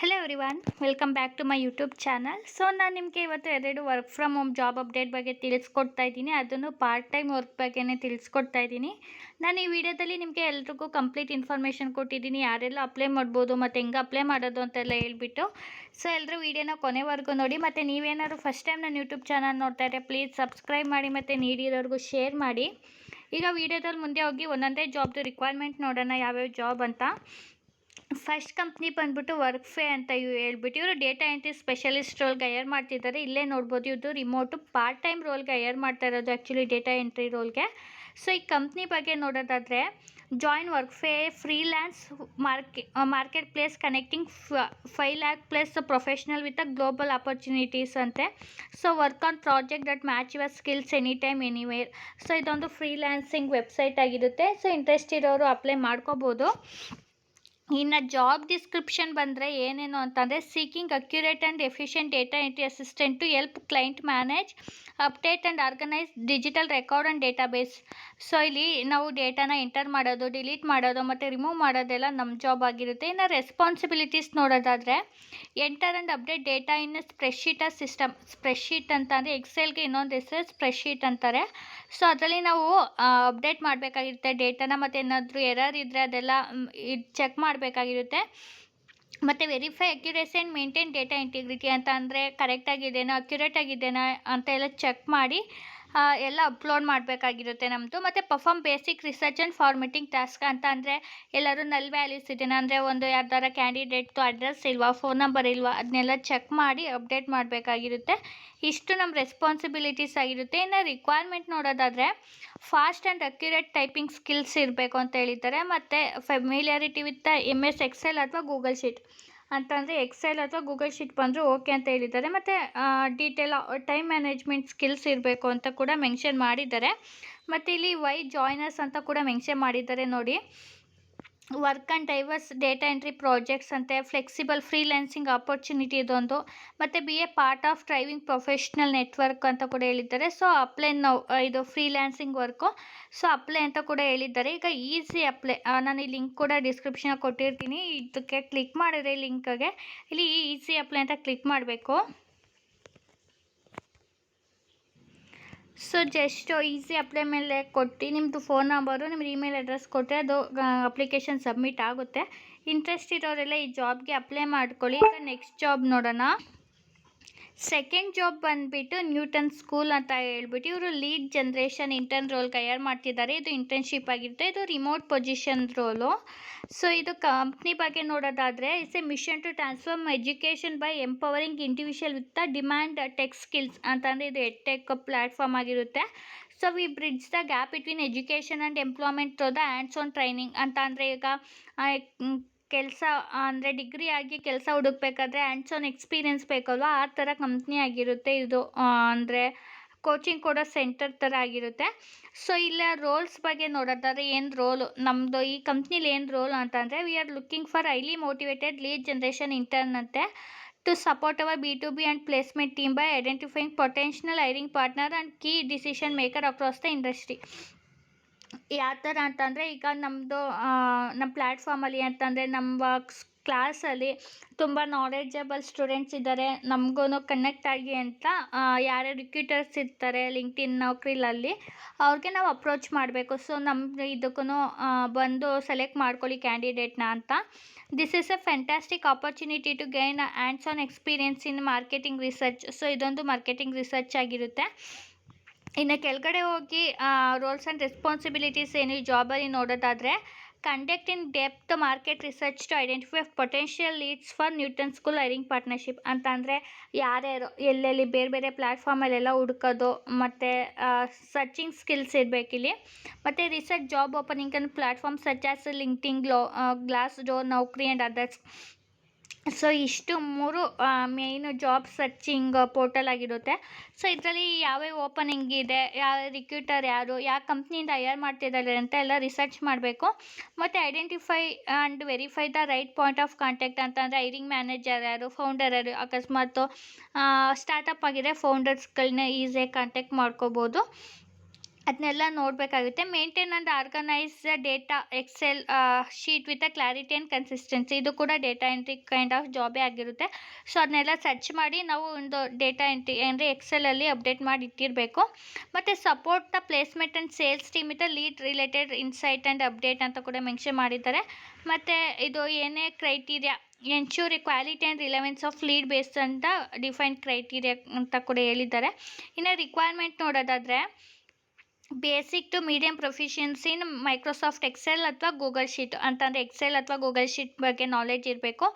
Hello everyone welcome back to my YouTube channel so ನಾನು ನಿಮಗೆ ಇವತ್ತು ಎರಡು work from home job update ಬಗ್ಗೆ ತಿಳಿಸ್ಕೊಡ್ತಾ ಇದ್ದೀನಿ. ಅದನ್ನು ಪಾರ್ಟ್ ಟೈಮ್ ವರ್ಕ್ ಬಗ್ಗೆನೇ ತಿಳಿಸ್ಕೊಡ್ತಾ ಇದ್ದೀನಿ. ನಾನು ಈ ವಿಡಿಯೋದಲ್ಲಿ ನಿಮಗೆ ಎಲ್ರಿಗೂ ಕಂಪ್ಲೀಟ್ ಇನ್ಫಾರ್ಮೇಷನ್ ಕೊಟ್ಟಿದ್ದೀನಿ. ಯಾರೆಲ್ಲ ಅಪ್ಲೈ ಮಾಡ್ಬೋದು, ಮತ್ತು ಹೆಂಗೆ ಅಪ್ಲೈ ಮಾಡೋದು ಅಂತೆಲ್ಲ ಹೇಳ್ಬಿಟ್ಟು. ಸೊ ಎಲ್ಲರೂ ವಿಡಿಯೋನ ಕೊನೆವರೆಗೂ ನೋಡಿ. ಮತ್ತು ನೀವೇನಾದ್ರು ಫಸ್ಟ್ ಟೈಮ್ ನನ್ನ ಯೂಟ್ಯೂಬ್ ಚಾನಲ್ ನೋಡ್ತಾ ಇದ್ದರೆ ಪ್ಲೀಸ್ ಸಬ್ಸ್ಕ್ರೈಬ್ ಮಾಡಿ, ಮತ್ತು ನೀಡಿರೋರ್ಗೂ ಶೇರ್ ಮಾಡಿ. ಈಗ ವಿಡಿಯೋದಲ್ಲಿ ಮುಂದೆ ಹೋಗಿ ಒಂದೊಂದೇ ಜಾಬ್ದು ರಿಕ್ವೈರ್ಮೆಂಟ್ ನೋಡೋಣ, ಯಾವ್ಯಾವ ಜಾಬ್ ಅಂತ. ಫಸ್ಟ್ ಕಂಪ್ನಿ ಬಂದ್ಬಿಟ್ಟು ವರ್ಕ್ ಫೇ ಅಂತ ಇವ್ ಹೇಳ್ಬಿಟ್ಟು ಇವರು ಡೇಟಾ ಎಂಟ್ರಿ ಸ್ಪೆಷಲಿಸ್ಟ್ ರೋಲ್ಗೆ ಹೈಯರ್ ಮಾಡ್ತಿದ್ದಾರೆ. ಇಲ್ಲೇ ನೋಡ್ಬೋದು ಇದು ರಿಮೋಟು ಪಾರ್ಟ್ ಟೈಮ್ ರೋಲ್ಗೆ ಹೈಯರ್ ಮಾಡ್ತಾ ಇರೋದು ಆ್ಯಕ್ಚುಲಿ ಡೇಟಾ ಎಂಟ್ರಿ ರೋಲ್ಗೆ. ಸೊ ಈ ಕಂಪ್ನಿ ಬಗ್ಗೆ ನೋಡೋದಾದರೆ join work fee freelance market market place connecting five lakh plus professional with a global opportunities ಅಂತೆ. So work on project that match your skills any time anywhere so ಇದೊಂದು freelancing website ಆಗಿರುತ್ತೆ. So interest ಇರೋರು apply ಮಾಡ್ಕೋಬೋದು. ಇನ್ನು job description ಬಂದರೆ ಏನೇನು ಅಂತಂದರೆ seeking accurate and efficient data entry assistant to help client manage update and organise digital record and database so ಇಲ್ಲಿ ನಾವು ಡೇಟಾನ ಎಂಟರ್ ಮಾಡೋದು ಡಿಲೀಟ್ ಮಾಡೋದು, ಮತ್ತು ರಿಮೂವ್ ಮಾಡೋದೆಲ್ಲ ನಮ್ಮ ಜಾಬ್ ಆಗಿರುತ್ತೆ. ಇನ್ನು ರೆಸ್ಪಾನ್ಸಿಬಿಲಿಟೀಸ್ ನೋಡೋದಾದರೆ enter and update data in spreadsheet system spreadsheet ಅಂತ ಎಕ್ಸೆಲ್ ಎಕ್ಸೆಲ್ಗೆ ಇನ್ನೊಂದು ಹೆಸರು ಸ್ಪ್ರೆಡ್ಶೀಟ್ ಅಂತಾರೆ. ಸೊ ಅದರಲ್ಲಿ ನಾವು ಅಪ್ಡೇಟ್ ಮಾಡಬೇಕಾಗಿರುತ್ತೆ ಡೇಟಾನ ಮತ್ತು ಏನಾದರೂ ಎರರ್ ಇದ್ದರೆ ಅದೆಲ್ಲ ಚೆಕ್ ಮಾಡಬೇಕಾಗಿರುತ್ತೆ. ಮತ್ತು verify accuracy and maintain data integrity ಅಂತ ಅಂದರೆ ಕರೆಕ್ಟಾಗಿದೆಯಾ ಅಕ್ಯುರೇಟ್ ಆಗಿದೆಯಾ ಅಂತ ಎಲ್ಲ ಚೆಕ್ ಮಾಡಿ. ಎಲ್ಲ ಅಪ್ಲೋಡ್ ಮಾಡಬೇಕಾಗಿರುತ್ತೆ ನಮ್ಮದು ಮತ್ತು perform basic research and formatting task ಅಂತ ಅಂದರೆ ಎಲ್ಲರೂ ನಲ್ ವ್ಯಾಲ್ಯೂಸ್ ಇದೆಯಾ ಅಂದರೆ ಒಂದು ಯಾವ್ದಾರ ಕ್ಯಾಂಡಿಡೇಟ್ದು ಅಡ್ರೆಸ್ ಇಲ್ವಾ ಫೋನ್ ನಂಬರ್ ಇಲ್ವಾ ಅದನ್ನೆಲ್ಲ ಚೆಕ್ ಮಾಡಿ ಅಪ್ಡೇಟ್ ಮಾಡಬೇಕಾಗಿರುತ್ತೆ. ಇಷ್ಟು ನಮ್ಮ ರೆಸ್ಪಾನ್ಸಿಬಿಲಿಟೀಸ್ ಆಗಿರುತ್ತೆ. ಇನ್ನು ರಿಕ್ವೈರ್ಮೆಂಟ್ ನೋಡೋದಾದರೆ fast and accurate typing skills ಇರಬೇಕು ಅಂತ ಹೇಳಿದ್ದಾರೆ. ಮತ್ತು familiarity with M S Excel ಅಥವಾ ಗೂಗಲ್ ಶೀಟ್ ಅಂತಂದರೆ ಎಕ್ಸೆಲ್ ಅಥವಾ ಗೂಗಲ್ ಶೀಟ್ ಬಂದರೂ ಓಕೆ ಅಂತ ಹೇಳಿದ್ದಾರೆ. ಮತ್ತು ಡೀಟೇಲ್ ಟೈಮ್ ಮ್ಯಾನೇಜ್ಮೆಂಟ್ ಸ್ಕಿಲ್ಸ್ ಇರಬೇಕು ಅಂತ ಕೂಡ ಮೆನ್ಷನ್ ಮಾಡಿದ್ದಾರೆ. ಮತ್ತು ಇಲ್ಲಿ ವೈ ಜಾಯ್ನರ್ಸ್ ಅಂತ ಕೂಡ ಮೆನ್ಷನ್ ಮಾಡಿದ್ದಾರೆ ನೋಡಿ. Work and diverse data entry projects ಅಂತೆ ಫ್ಲೆಕ್ಸಿಬಲ್ ಫ್ರೀಲ್ಯಾನ್ಸಿಂಗ್ ಆಪರ್ಚುನಿಟಿ ಇದೊಂದು. ಮತ್ತು be a part of driving professional network ಅಂತ ಕೂಡ ಹೇಳಿದ್ದಾರೆ. ಸೊ ಅಪ್ಲೈ ನಾವು ಇದು ಫ್ರೀಲ್ಯಾನ್ಸಿಂಗ್ ವರ್ಕು ಸೊ ಅಪ್ಲೈ ಅಂತ ಕೂಡ ಹೇಳಿದ್ದಾರೆ. ಈಗ ಈಸಿ ಅಪ್ಲೈ ನಾನು ಈ ಲಿಂಕ್ ಕೂಡ ಡಿಸ್ಕ್ರಿಪ್ಷನ್ ಕೊಟ್ಟಿರ್ತೀನಿ. ಇದಕ್ಕೆ ಕ್ಲಿಕ್ ಮಾಡಿದ್ರೆ ಲಿಂಕ್ಗೆ ಇಲ್ಲಿ ಈಸಿ ಅಪ್ಲೈ ಅಂತ ಕ್ಲಿಕ್ ಮಾಡಬೇಕು. ಸೊ ಜಸ್ಟ್ ಈಸಿ ಅಪ್ಲೈ ಮೇಲೆ ಕೊಟ್ಟು ನಿಮ್ಮದು ಫೋನ್ ನಂಬರು ನಿಮ್ಮದು ಇಮೇಲ್ ಅಡ್ರೆಸ್ ಕೊಟ್ಟರೆ ಅದು ಅಪ್ಲಿಕೇಶನ್ ಸಬ್ಮಿಟ್ ಆಗುತ್ತೆ. ಇಂಟ್ರೆಸ್ಟ್ ಇರೋರೆಲ್ಲ ಈ ಜಾಬ್ಗೆ ಅಪ್ಲೈ ಮಾಡ್ಕೊಳ್ಳಿ. ಈಗ ನೆಕ್ಸ್ಟ್ ಜಾಬ್ ನೋಡೋಣ. ಸೆಕೆಂಡ್ ಜಾಬ್ ಬಂದುಬಿಟ್ಟು ನ್ಯೂಟನ್ ಸ್ಕೂಲ್ ಅಂತ ಹೇಳ್ಬಿಟ್ಟು ಇವರು ಲೀಡ್ ಜನ್ರೇಷನ್ ಇಂಟರ್ನ್ ರೋಲ್ ತಯಾರು ಮಾಡ್ತಿದ್ದಾರೆ. ಇದು ಇಂಟರ್ನ್ಶಿಪ್ ಆಗಿರುತ್ತೆ. ಇದು ರಿಮೋಟ್ ಪೊಸಿಷನ್ ರೋಲು ಸೊ ಇದು ಕಂಪ್ನಿ ಬಗ್ಗೆ ನೋಡೋದಾದರೆ it's a mission to transform education by empowering individual with the demand tech skills ಅಂತಂದರೆ ಇದು ಎಟ್ಟೆಕ್ ಪ್ಲ್ಯಾಟ್ಫಾರ್ಮ್ ಆಗಿರುತ್ತೆ. So we bridge the gap between education and employment the hands on training ಅಂತ ಅಂದರೆ ಈಗ ಕೆಲಸ, ಅಂದರೆ ಡಿಗ್ರಿ ಆಗಿ ಕೆಲಸ ಹುಡುಕ್ಬೇಕಾದ್ರೆ ಆ್ಯಂಡ್ಸ್ ಆನ್ ಎಕ್ಸ್ಪೀರಿಯೆನ್ಸ್ ಬೇಕಲ್ವಾ? ಆ ಥರ ಕಂಪ್ನಿ ಆಗಿರುತ್ತೆ ಇದು. ಅಂದರೆ ಕೋಚಿಂಗ್ ಕೊಡೋ ಸೆಂಟರ್ ಥರ ಆಗಿರುತ್ತೆ. ಸೊ ಇಲ್ಲ ರೋಲ್ಸ್ ಬಗ್ಗೆ ನೋಡೋದಾದ್ರೆ ಏನು ರೋಲು ನಮ್ಮದು ಈ ಕಂಪ್ನಿಲಿ ಏನು ರೋಲ್ ಅಂತಂದರೆ we are looking for highly motivated lead generation intern ಅಂತೆ. To support our B to B and placement team by identifying potential hiring partner and key decision maker across the industry ಯಾವ ಥರ ಅಂತಂದರೆ ಈಗ ನಮ್ಮದು ನಮ್ಮ ಪ್ಲ್ಯಾಟ್ಫಾರ್ಮಲ್ಲಿ ಅಂತಂದರೆ ನಮ್ಮ ಕ್ಲಾಸಲ್ಲಿ ತುಂಬ ನಾಲೆಜಬಲ್ ಸ್ಟೂಡೆಂಟ್ಸ್ ಇದ್ದಾರೆ. ನಮಗೂ ಕನೆಕ್ಟ್ ಆಗಿ ಅಂತ ಯಾರ್ಯಾರು ರಿಕ್ಯೂಟರ್ಸ್ ಇರ್ತಾರೆ ಲಿಂಕ್ಡ್ಇನ್ ನೌಕರಿಲಲ್ಲಿ, ಅವ್ರಿಗೆ ನಾವು ಅಪ್ರೋಚ್ ಮಾಡಬೇಕು. ಸೊ ನಮ್ಮ ಇದಕ್ಕೂ ಬಂದು ಸೆಲೆಕ್ಟ್ ಮಾಡ್ಕೊಳ್ಳಿ ಕ್ಯಾಂಡಿಡೇಟ್ನ ಅಂತ. This is a fantastic opportunity to gain hands on experience in marketing research so ಇದೊಂದು ಮಾರ್ಕೆಟಿಂಗ್ ರಿಸರ್ಚ್ ಆಗಿರುತ್ತೆ. ಇನ್ನು ಕೆಳಗಡೆ ಹೋಗಿ ರೋಲ್ಸ್ ಆ್ಯಂಡ್ ರೆಸ್ಪಾನ್ಸಿಬಿಲಿಟೀಸ್ ಏನು ಈ ಜಾಬಲ್ಲಿ ನೋಡೋದಾದರೆ conduct in depth market research to identify potential leads for Newton school hiring partnership ಅಂತ ಅಂದರೆ, ಯಾರ್ಯಾರು, ಎಲ್ಲೆಲ್ಲಿ ಬೇರೆ ಬೇರೆ ಪ್ಲ್ಯಾಟ್ಫಾರ್ಮಲ್ಲೆಲ್ಲ ಹುಡ್ಕೋದು, ಮತ್ತು ಸರ್ಚಿಂಗ್ ಸ್ಕಿಲ್ಸ್ ಇರಬೇಕಿಲ್ಲಿ ಮತ್ತು research job opening and platform such as LinkedIn low Glassdoor Naukri and others so, ಇಷ್ಟು ಮೂರು ಮೇಯ್ನು ಜಾಬ್ ಸರ್ಚಿಂಗ್ ಪೋರ್ಟಲ್ ಆಗಿರುತ್ತೆ. ಸೊ, ಇದರಲ್ಲಿ ಯಾವ್ಯಾವ ಓಪನಿಂಗ್ ಇದೆ, ಯಾವ ರಿಕ್ರೂಟರ್ ಯಾರು, ಯಾವ ಕಂಪ್ನಿಯಿಂದ ಹೈಯರ್ ಮಾಡ್ತಿದ್ದಾರೆ ಅಂತ ಎಲ್ಲ ರಿಸರ್ಚ್ ಮಾಡಬೇಕು. ಮತ್ತು identify and verify the right point of contact ಅಂತಂದರೆ ಐರಿಂಗ್ ಮ್ಯಾನೇಜರ್ ಯಾರು ಫೌಂಡರ್ ಯಾರು, ಅಕಸ್ಮಾತ್ ಸ್ಟಾರ್ಟಪ್ ಆಗಿದೆ ಫೌಂಡರ್ಸ್ಗಳನ್ನ ಈಸಿಯಾಗಿ ಕಾಂಟ್ಯಾಕ್ಟ್ ಮಾಡ್ಕೋಬೋದು. ಅದನ್ನೆಲ್ಲ ನೋಡಬೇಕಾಗುತ್ತೆ. Maintain and organise the data, Excel sheet with a clarity and consistency. ಇದು ಕೂಡ ಡೇಟಾ ಎಂಟ್ರಿ ಕೈಂಡ್ ಆಫ್ ಜಾಬೇ ಆಗಿರುತ್ತೆ. ಸೊ ಅದನ್ನೆಲ್ಲ ಸರ್ಚ್ ಮಾಡಿ ನಾವು ಒಂದು ಡೇಟಾ ಎಂಟ್ರಿ ಅಂದರೆ ಎಕ್ಸೆಲಲ್ಲಿ ಅಪ್ಡೇಟ್ ಮಾಡಿ ಇಟ್ಟಿರಬೇಕು. ಮತ್ತು support the placement and sales team with lead related insight and update ಅಂತ ಕೂಡ ಮೆನ್ಷನ್ ಮಾಡಿದ್ದಾರೆ. ಮತ್ತು ಇದು ಏನೇ criteria, ensure quality and relevance of lead based ಅಂತ ಡಿಫೈನ್ಡ್ ಕ್ರೈಟೀರಿಯಾ ಅಂತ ಕೂಡ ಹೇಳಿದ್ದಾರೆ. ಇನ್ನು ರಿಕ್ವೈರ್ಮೆಂಟ್ ನೋಡೋದಾದರೆ basic to medium proficiency in Microsoft Excel ಅಥವಾ ಗೂಗಲ್ ಶೀಟ್ ಅಂತಂದರೆ ಎಕ್ಸೆಲ್ ಅಥವಾ ಗೂಗಲ್ ಶೀಟ್ ಬಗ್ಗೆ ನಾಲೆಡ್ಜ್ ಇರಬೇಕು.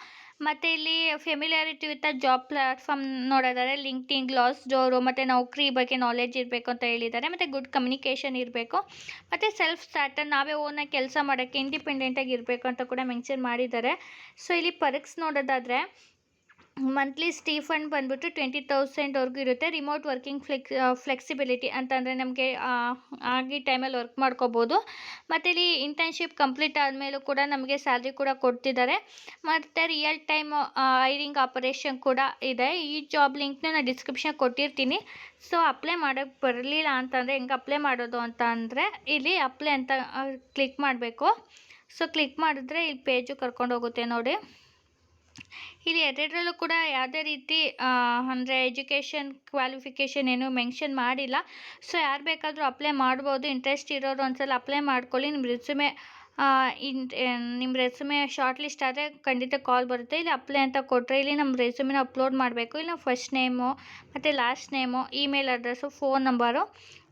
ಮತ್ತು ಇಲ್ಲಿ ಫೆಮಿಲಿಯಾರಿಟಿ ವಿತ್ ಜಾಬ್ ಪ್ಲಾಟ್ಫಾರ್ಮ್ ನೋಡೋದಾದರೆ ಲಿಂಕ್ಡಿನ್ ಗ್ಲಾಸ್ ಡೋರು ಮತ್ತು ನೌಕರಿ ಬಗ್ಗೆ ನಾಲೆಡ್ಜ್ ಇರಬೇಕು ಅಂತ ಹೇಳಿದ್ದಾರೆ. ಮತ್ತು ಗುಡ್ ಕಮ್ಯುನಿಕೇಷನ್ ಇರಬೇಕು. ಮತ್ತು ಸೆಲ್ಫ್ ಸ್ಟಾರ್ಟರ್ ನಾವೇ ಓನಾಗಿ ಕೆಲಸ ಮಾಡೋಕ್ಕೆ ಇಂಡಿಪೆಂಡೆಂಟಾಗಿ ಇರಬೇಕು ಅಂತ ಕೂಡ ಮೆನ್ಷನ್ ಮಾಡಿದ್ದಾರೆ. ಸೊ ಇಲ್ಲಿ ಪರ್ಕ್ಸ್ ನೋಡೋದಾದರೆ ಮಂತ್ಲಿ ಸ್ಟೀಫಂಡ್ ಬಂದುಬಿಟ್ಟು ಟ್ವೆಂಟಿ ತೌಸಂಡ್ವರೆಗೂ ಇರುತ್ತೆ. ರಿಮೋಟ್ ವರ್ಕಿಂಗ್ ಫ್ಲೆಕ್ಸ್ ಫ್ಲೆಕ್ಸಿಬಿಲಿಟಿ ಅಂತಂದರೆ ನಮಗೆ ಆಗಿ ಟೈಮಲ್ಲಿ ವರ್ಕ್ ಮಾಡ್ಕೋಬೋದು. ಮತ್ತು ಇಲ್ಲಿ ಇಂಟರ್ನ್ಶಿಪ್ ಕಂಪ್ಲೀಟ್ ಆದಮೇಲೂ ಕೂಡ ನಮಗೆ ಸ್ಯಾಲ್ರಿ ಕೂಡ ಕೊಡ್ತಿದ್ದಾರೆ. ಮತ್ತು ರಿಯಲ್ ಟೈಮ್ ಐರಿಂಗ್ ಆಪರೇಷನ್ ಕೂಡ ಇದೆ. ಈ ಜಾಬ್ ಲಿಂಕ್ನ ನಾನು ಡಿಸ್ಕ್ರಿಪ್ಷನ್ ಕೊಟ್ಟಿರ್ತೀನಿ. ಸೊ ಅಪ್ಲೈ ಮಾಡೋಕ್ಕೆ ಬರಲಿಲ್ಲ ಅಂತಂದರೆ ಹೆಂಗೆ ಅಪ್ಲೈ ಮಾಡೋದು ಅಂತ ಅಂದರೆ ಇಲ್ಲಿ ಅಪ್ಲೈ ಅಂತ ಕ್ಲಿಕ್ ಮಾಡಬೇಕು. ಸೊ ಕ್ಲಿಕ್ ಮಾಡಿದ್ರೆ ಇಲ್ಲಿ ಪೇಜು ಕರ್ಕೊಂಡು ಹೋಗುತ್ತೆ ನೋಡಿ. ಇಲ್ಲಿ ಎರಡರಲ್ಲೂ ಕೂಡ ಯಾವುದೇ ರೀತಿ ಅಂದರೆ ಎಜುಕೇಷನ್ ಕ್ವಾಲಿಫಿಕೇಷನ್ ಏನು ಮೆನ್ಷನ್ ಮಾಡಿಲ್ಲ. ಸೊ ಯಾರು ಬೇಕಾದರೂ ಅಪ್ಲೈ ಮಾಡ್ಬೋದು. ಇಂಟ್ರೆಸ್ಟ್ ಇರೋರು ಒಂದ್ಸಲ ಅಪ್ಲೈ ಮಾಡ್ಕೊಳ್ಳಿ. ನಿಮ್ಮ ರೆಸ್ಯೂಮೆ ನಿಮ್ಮ ರೆಸ್ಯೂಮೆ ಶಾರ್ಟ್ ಲಿಸ್ಟ್ ಆದರೆ ಖಂಡಿತ ಕಾಲ್ ಬರುತ್ತೆ. ಇಲ್ಲಿ ಅಪ್ಲೈ ಅಂತ ಕೊಟ್ಟರೆ ಇಲ್ಲಿ ನಮ್ಮ ರೆಸ್ಯೂಮೆನ ಅಪ್ಲೋಡ್ ಮಾಡಬೇಕು. ಇಲ್ಲಿ ಫಸ್ಟ್ ನೇಮು ಮತ್ತು last name email address phone number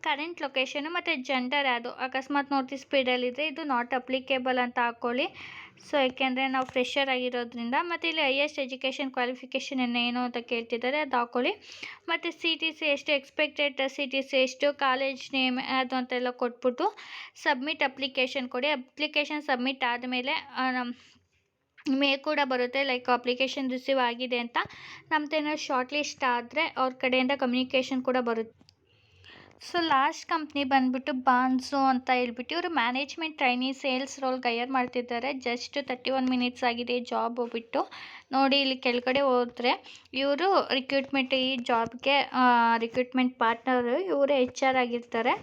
current location ಮತ್ತು ಜೆಂಡರ್ ಯಾವುದು? ಅಕಸ್ಮಾತ್ ನೋಡ್ತಿ ಸ್ಪೀಡಲ್ಲಿದ್ದರೆ ಇದು ನಾಟ್ ಅಪ್ಲಿಕೇಬಲ್ ಅಂತ ಹಾಕ್ಕೊಳ್ಳಿ ಸೊ ಏಕೆಂದರೆ ನಾವು ಫ್ರೆಶರ್ ಆಗಿರೋದ್ರಿಂದ ಮತ್ತು ಇಲ್ಲಿ ಹೈಯೆಸ್ಟ್ ಎಜುಕೇಷನ್ ಕ್ವಾಲಿಫಿಕೇಷನ್ ಏನು ಅಂತ ಕೇಳ್ತಿದ್ದಾರೆ ಅದು ಹಾಕ್ಕೊಳ್ಳಿ ಮತ್ತು ಸಿ ಟಿ ಸಿ ಎಷ್ಟು ಎಕ್ಸ್ಪೆಕ್ಟೆಡ್ ಸಿ ಟಿ ಸಿ ಎಷ್ಟು ಕಾಲೇಜ್ ನೇಮ್ ಅದು ಅಂತೆಲ್ಲ ಕೊಟ್ಬಿಟ್ಟು ಸಬ್ಮಿಟ್ ಅಪ್ಲಿಕೇಶನ್ ಕೊಡಿ. ಅಪ್ಲಿಕೇಶನ್ ಸಬ್ಮಿಟ್ ಆದಮೇಲೆ ಮೇ ಕೂಡ ಬರುತ್ತೆ ಲೈಕ್ ಅಪ್ಲಿಕೇಶನ್ ರಿಸೀವ್ ಆಗಿದೆ ಅಂತ. ನಮ್ದೇನಾದ್ರು ಶಾರ್ಟ್ ಲಿಸ್ಟ್ ಆದರೆ ಅವ್ರ ಕಡೆಯಿಂದ ಕಮ್ಯುನಿಕೇಷನ್ ಕೂಡ ಬರುತ್ತೆ. ಸೊ ಲಾಸ್ಟ್ ಕಂಪ್ನಿ ಬಂದುಬಿಟ್ಟು ಬಾನ್ಸು ಅಂತ ಹೇಳ್ಬಿಟ್ಟು ಇವರು ಮ್ಯಾನೇಜ್ಮೆಂಟ್ ಟ್ರೈನಿ ಸೇಲ್ಸ್ ರೋಲ್ ಗೈಯರ್ ಮಾಡ್ತಿದ್ದಾರೆ. ಜಸ್ಟ್ ತರ್ಟಿ ಒನ್ ಮಿನಿಟ್ಸ್ ಆಗಿದೆ ಜಾಬ್ ಹೋಗ್ಬಿಟ್ಟು. ನೋಡಿ ಇಲ್ಲಿ ಕೆಳಗಡೆ ಹೋದರೆ ಇವರು ರಿಕ್ರೂಟ್ಮೆಂಟ್ ಈ ಜಾಬ್ಗೆ ರಿಕ್ರೂಟ್ಮೆಂಟ್ ಪಾರ್ಟ್ನರು ಇವರು ಎಚ್ ಆರ್ ಆಗಿರ್ತಾರೆ.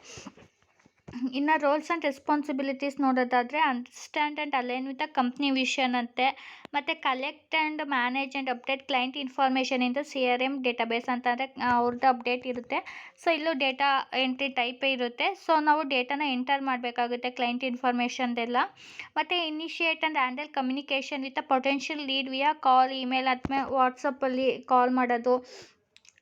ಇನ್ನು ರೋಲ್ಸ್ ಆ್ಯಂಡ್ ರೆಸ್ಪಾನ್ಸಿಬಿಲಿಟೀಸ್ ನೋಡೋದಾದರೆ understand and align with a company vision ಅಂತೆ. ಮತ್ತು collect and manage and update client information ಇಂದ ಸಿ ಆರ್ ಎಂ ಡೇಟಾಬೇಸ್ ಅಂತಂದರೆ ಅವ್ರದ್ದು ಅಪ್ಡೇಟ್ ಇರುತ್ತೆ. ಸೊ ಇಲ್ಲೂ ಡೇಟಾ ಎಂಟ್ರಿ ಟೈಪೇ ಇರುತ್ತೆ. ಸೊ ನಾವು ಡೇಟಾನ ಎಂಟರ್ ಮಾಡಬೇಕಾಗುತ್ತೆ ಕ್ಲೈಂಟ್ ಇನ್ಫಾರ್ಮೇಷನ್ದೆಲ್ಲ ಮತ್ತು initiate and handle communication with a potential lead via call email ಅಥವಾ ವಾಟ್ಸಪ್ಪಲ್ಲಿ ಕಾಲ್ ಮಾಡೋದು.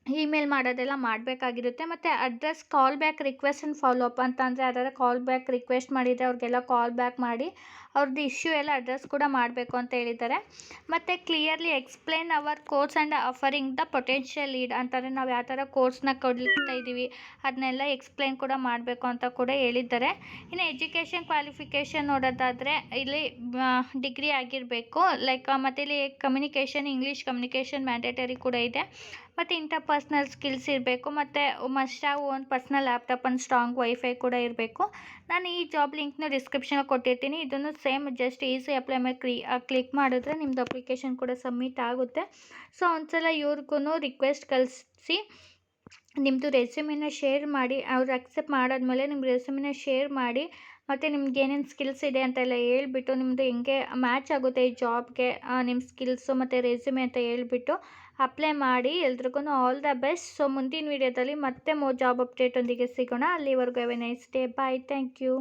ಇಮೇಲ್ ಮಾಡೋದೆಲ್ಲ ಮಾಡಬೇಕಾಗಿರುತ್ತೆ. ಮತ್ತು address call back request and follow up ಅಂತ ಅಂದರೆ ಕಾಲ್ ಬ್ಯಾಕ್ ರಿಕ್ವೆಸ್ಟ್ ಮಾಡಿದರೆ ಅವ್ರಿಗೆಲ್ಲ ಕಾಲ್ ಬ್ಯಾಕ್ ಮಾಡಿ ಅವ್ರದ್ದು ಇಶ್ಯೂ ಎಲ್ಲ ಅಡ್ರೆಸ್ ಕೂಡ ಮಾಡಬೇಕು ಅಂತ ಹೇಳಿದ್ದಾರೆ. ಮತ್ತು clearly explain our course and offering the potential lead ಅಂತಾರೆ. ನಾವು ಯಾವ ಥರ ಕೋರ್ಸ್ನ ಕೊಡ್ತಾ ಇದ್ದೀವಿ ಅದನ್ನೆಲ್ಲ ಎಕ್ಸ್ಪ್ಲೇನ್ ಕೂಡ ಮಾಡಬೇಕು ಅಂತ ಕೂಡ ಹೇಳಿದ್ದಾರೆ. ಇನ್ನು ಎಜುಕೇಷನ್ ಕ್ವಾಲಿಫಿಕೇಷನ್ ನೋಡೋದಾದರೆ ಇಲ್ಲಿ ಡಿಗ್ರಿ ಆಗಿರಬೇಕು. ಲೈಕ್ ಮತ್ತು ಇಲ್ಲಿ ಕಮ್ಯುನಿಕೇಷನ್ ಇಂಗ್ಲೀಷ್ ಕಮ್ಯುನಿಕೇಷನ್ ಮ್ಯಾಂಡೇಟರಿ ಕೂಡ ಇದೆ. ಮತ್ತು ಇಂಥ ಪರ್ಸ್ನಲ್ ಸ್ಕಿಲ್ಸ್ ಇರಬೇಕು. ಮತ್ತು must have own personal laptop and strong wifi ಕೂಡ ಇರಬೇಕು. ನಾನು ಈ ಜಾಬ್ ಲಿಂಕ್ನ ಡಿಸ್ಕ್ರಿಪ್ಷನಲ್ಲಿ ಕೊಟ್ಟಿರ್ತೀನಿ. ಇದನ್ನು ಸೇಮ್ ಜಸ್ಟ್ ಈಸಿ ಅಪ್ಲೈ ಮೇಲೆ ಕ್ಲಿ ಕ್ಲಿಕ್ ಮಾಡಿದ್ರೆ ನಿಮ್ಮದು ಅಪ್ಲಿಕೇಶನ್ ಕೂಡ ಸಬ್ಮಿಟ್ ಆಗುತ್ತೆ. ಸೊ ಒಂದ್ಸಲ ಇವ್ರಿಗೂ ರಿಕ್ವೆಸ್ಟ್ ಕಳಿಸಿ ನಿಮ್ಮದು ರೆಸ್ಯೂಮಿನ ಶೇರ್ ಮಾಡಿ, ಅವ್ರು ಅಕ್ಸೆಪ್ಟ್ ಮಾಡಾದ್ಮೇಲೆ ನಿಮ್ಮ ರೆಸ್ಯೂಮಿನ ಶೇರ್ ಮಾಡಿ, ಮತ್ತು ನಿಮ್ಗೆ ಏನೇನು ಸ್ಕಿಲ್ಸ್ ಇದೆ ಅಂತೆಲ್ಲ ಹೇಳ್ಬಿಟ್ಟು ನಿಮ್ಮದು ಹೆಂಗೆ ಮ್ಯಾಚ್ ಆಗುತ್ತೆ ಈ ಜಾಬ್ಗೆ ನಿಮ್ಮ ಸ್ಕಿಲ್ಸು ಮತ್ತು ರೆಸ್ಯೂಮೆ ಅಂತ ಹೇಳ್ಬಿಟ್ಟು ಅಪ್ಲೈ ಮಾಡಿ ಎಲ್ರಿಗೂ ಆಲ್ ದ ಬೆಸ್ಟ್. ಸೊ ಮುಂದಿನ ವೀಡಿಯೋದಲ್ಲಿ ಮತ್ತೆ ಮೋ, ಜಾಬ್ ಅಪ್ಡೇಟೊಂದಿಗೆ ಸಿಗೋಣ. ಅಲ್ಲಿವರೆಗೂ a nice day. Bye. Thank you.